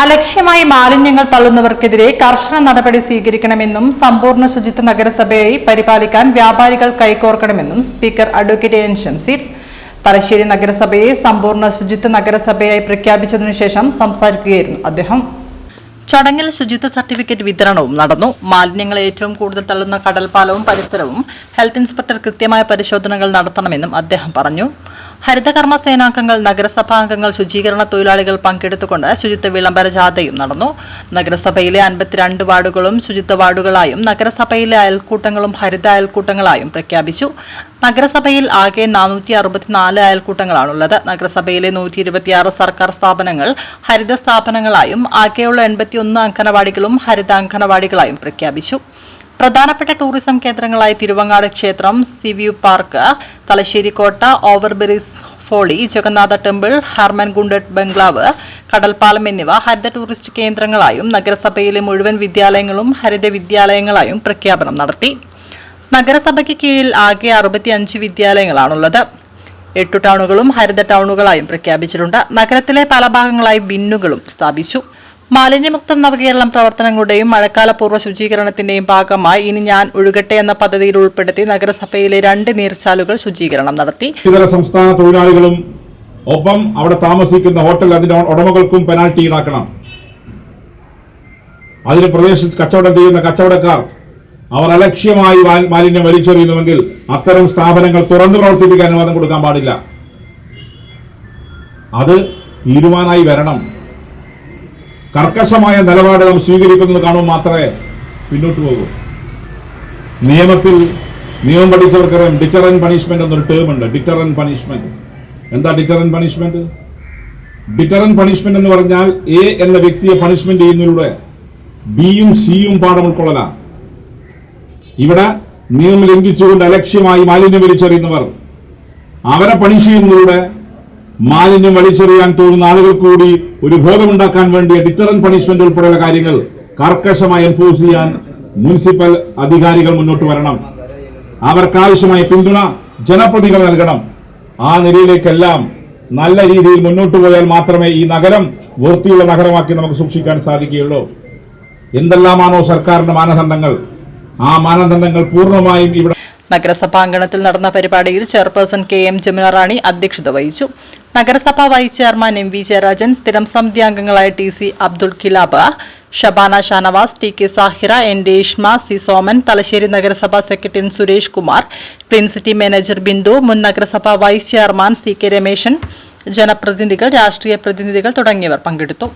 അലക്ഷ്യമായി മാലിന്യങ്ങൾ തള്ളുന്നവർക്കെതിരെ കർശന നടപടി സ്വീകരിക്കണമെന്നും സമ്പൂർണ ശുചിത്വ നഗരസഭയായി പരിപാലിക്കാൻ വ്യാപാരികൾ കൈകോർക്കണമെന്നും speaker advocate N Shamseer Thalassery നഗരസഭയെ സമ്പൂർണ ശുചിത്വ നഗരസഭയായി പ്രഖ്യാപിച്ചതിനു ശേഷം സംസാരിക്കുകയായിരുന്നു അദ്ദേഹം. ചടങ്ങിൽ ശുചിത്വ സർട്ടിഫിക്കറ്റ് വിതരണവും നടന്നു. മാലിന്യങ്ങൾ ഏറ്റവും കൂടുതൽ തള്ളുന്ന കടൽപ്പാലവും പരിസരവും ഹെൽത്ത് ഇൻസ്പെക്ടർ കൃത്യമായ പരിശോധനകൾ നടത്തണമെന്നും അദ്ദേഹം പറഞ്ഞു. ഹരിതകർമ്മ സേനാംഗങ്ങൾ നഗരസഭാംഗങ്ങൾ ശുചീകരണ തൊഴിലാളികൾ പങ്കെടുത്തുകൊണ്ട് ശുചിത്വ വിളംബര ജാഥയും നടന്നു. നഗരസഭയിലെ അൻപത്തിരണ്ട് വാർഡുകളും ശുചിത്വ വാർഡുകളായും നഗരസഭയിലെ അയൽക്കൂട്ടങ്ങളും ഹരിത അയൽക്കൂട്ടങ്ങളായും പ്രഖ്യാപിച്ചു. നഗരസഭയിൽ ആകെ നാനൂറ്റി അറുപത്തിനാല് അയൽക്കൂട്ടങ്ങളാണുള്ളത്. നഗരസഭയിലെ നൂറ്റി ഇരുപത്തിയാറ് സർക്കാർ സ്ഥാപനങ്ങൾ ഹരിത സ്ഥാപനങ്ങളായും ആകെയുള്ള എൺപത്തിയൊന്ന് അംഗനവാടികളും ഹരിത അംഗനവാടികളായും പ്രഖ്യാപിച്ചു. പ്രധാനപ്പെട്ട ടൂറിസം കേന്ദ്രങ്ങളായ തിരുവങ്ങാട് ക്ഷേത്രം സിവ്യൂ പാർക്ക് തലശ്ശേരി കോട്ട Overbury's Folly Jagannath temple Hermann Gundert ബംഗ്ലാവ് കടൽപ്പാലം എന്നിവ ഹരിത ടൂറിസ്റ്റ് കേന്ദ്രങ്ങളായും നഗരസഭയിലെ മുഴുവൻ വിദ്യാലയങ്ങളും ഹരിത വിദ്യാലയങ്ങളായും പ്രഖ്യാപനം നടത്തി. നഗരസഭയ്ക്ക് കീഴിൽ ആകെ അറുപത്തിയഞ്ച് വിദ്യാലയങ്ങളാണുള്ളത്. എട്ടു ടൗണുകളും ഹരിത ടൗണുകളായും പ്രഖ്യാപിച്ചിട്ടുണ്ട്. നഗരത്തിലെ പല ഭാഗങ്ങളായി ബിന്നുകളും സ്ഥാപിച്ചു. മാലിന്യമുക്തം നവകേരളം പ്രവർത്തനങ്ങളുടെയും മഴക്കാലപൂർവ ശുചീകരണത്തിന്റെയും ഭാഗമായി ഇനി ഞാൻ ഒഴുകട്ടെ എന്ന പദ്ധതിയിൽ ഉൾപ്പെടുത്തി നഗരസഭയിലെ രണ്ട് നീർച്ചാലുകൾ ശുചീകരണം നടത്തി. ഇതര സംസ്ഥാന തൊഴിലാളികളും ഒപ്പം അവിടെ താമസിക്കുന്ന ഹോട്ടൽ അതിന്റെ ഉടമകൾക്കും പെനാൽറ്റി ഈടാക്കണം. അതിന് പ്രദേശത്ത് കച്ചവടം ചെയ്യുന്ന കച്ചവടക്കാർ അവർ അലക്ഷ്യമായി മാലിന്യം വലിച്ചെറിയുന്നുവെങ്കിൽ അത്തരം സ്ഥാപനങ്ങൾ തുറന്നു പ്രവർത്തിപ്പിക്കാൻ അനുവാദം കൊടുക്കാൻ പാടില്ല. അത് തീരുമാനമായി വരണം. കർക്കശമായ നിലപാട് നാം സ്വീകരിക്കുന്നത് കാണുമ്പോൾ മാത്രമേ പിന്നോട്ട് പോകൂ. നിയമത്തിൽ നിയമം പഠിച്ചവർക്കറിയാം ഡിറ്ററൻ പണിഷ്മെന്റ് എന്നൊരു ടേം ഉണ്ട്. ഡിറ്ററൻ പണിഷ്മെന്റ് എന്താ ഡിറ്ററൻ പണിഷ്മെന്റ് ഡിറ്ററൻ പണിഷ്മെന്റ് എന്ന് പറഞ്ഞാൽ എ എന്ന വ്യക്തിയെ പണിഷ്മെന്റ് ചെയ്യുന്നതിലൂടെ ബിയും സിയും പാഠം ഉൾക്കൊള്ളലാണ് ഇവിടെ നിയമം ലംഘിച്ചുകൊണ്ട് അലക്ഷ്യമായി മാലിന്യം വലിച്ചെറിയുന്നവർ അവരെ പണിഷ് ചെയ്യുന്നതിലൂടെ മാലിന്യം വലിച്ചെറിയാൻ തോന്നുന്ന ആളുകൾ കൂടി ഒരു ബോധമുണ്ടാക്കാൻ വേണ്ടിയ ഡിറ്ററൻ പണിഷ്മെന്റ് ഉൾപ്പെടെയുള്ള കാര്യങ്ങൾ കർക്കശമായി എൻഫോഴ്സ് ചെയ്യാൻ മുനിസിപ്പൽ അധികാരികൾ മുന്നോട്ട് വരണം. അവർക്കാവശ്യമായ പിന്തുണ ജനപ്രതികൾ നൽകണം. ആ നിലയിലേക്കെല്ലാം നല്ല രീതിയിൽ മുന്നോട്ട് പോയാൽ മാത്രമേ ഈ നഗരം വൃത്തിയുള്ള നഗരമാക്കി നമുക്ക് സൂക്ഷിക്കാൻ സാധിക്കുകയുള്ളൂ. എന്തെല്ലാമാണോ സർക്കാരിന്റെ മാനദണ്ഡങ്ങൾ? ആ മാനദണ്ഡങ്ങൾ പൂർണമായും ഇവിടെ നഗരസഭാംഗണത്തിൽ നടന്ന പരിപാടിയിൽ chairperson K M Jamuna Rani അധ്യക്ഷത വഹിച്ചു. നഗരസഭാ vice chairman M V Jayarajan സ്ഥിരം സമിതി അംഗങ്ങളായ T C Abdul Khilab Shabana Shanavas T K Sahira N Reshma C Soman Thalassery നഗരസഭാ secretary Suresh Kumar clean city manager Bindu മുൻ നഗരസഭാ vice chairman C K Rameshan ജനപ്രതിനിധികൾ രാഷ്ട്രീയ പ്രതിനിധികൾ തുടങ്ങിയവർ പങ്കെടുത്തു.